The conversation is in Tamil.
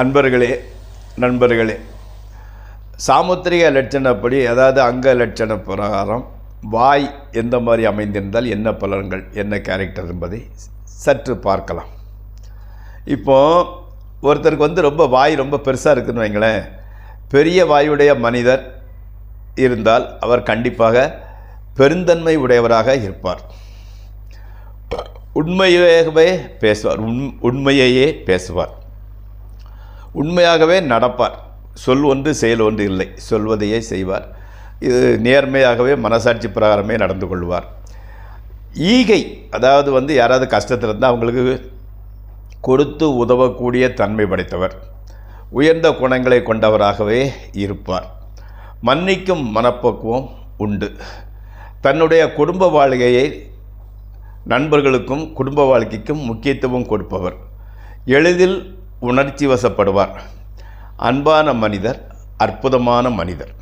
அன்பர்களே நண்பர்களே சாமுத்திரிக லட்சணப்படி அதாவது அங்க லட்சண பிரகாரம் வாய் எந்த மாதிரி அமைந்திருந்தால் என்ன பலன்கள் என்ன கேரக்டர் என்பதை சற்று பார்க்கலாம். இப்போ ஒருத்தருக்கு வந்து ரொம்ப வாய் ரொம்ப பெருசாக இருக்குன்னு வைங்களேன். பெரிய வாயுடைய மனிதர் இருந்தால் அவர் கண்டிப்பாக பெருந்தன்மை உடையவராக இருப்பார். உண்மையாகவே பேசுவார் உண் உண்மையையே பேசுவார். உண்மையாகவே நடப்பார். சொல் ஒன்று செயல் ஒன்று இல்லை. சொல்வதையே செய்வார். இது நேர்மையாகவே மனசாட்சி பிரகாரமே நடந்து கொள்வார். ஈகை அதாவது வந்து யாராவது கஷ்டத்தில் இருந்தால் அவங்களுக்கு கொடுத்து உதவக்கூடிய தன்மை படைத்தவர். உயர்ந்த குணங்களை கொண்டவராகவே இருப்பார். மன்னிக்கும் மனப்பக்குவம் உண்டு. தன்னுடைய குடும்ப வாழ்க்கையை நண்பர்களுக்கும் குடும்ப வாழ்க்கைக்கும் முக்கியத்துவம் கொடுப்பவர். எளிதில் உணர்ச்சி வசப்படுவார் அன்பான மனிதர் அற்புதமான மனிதர்.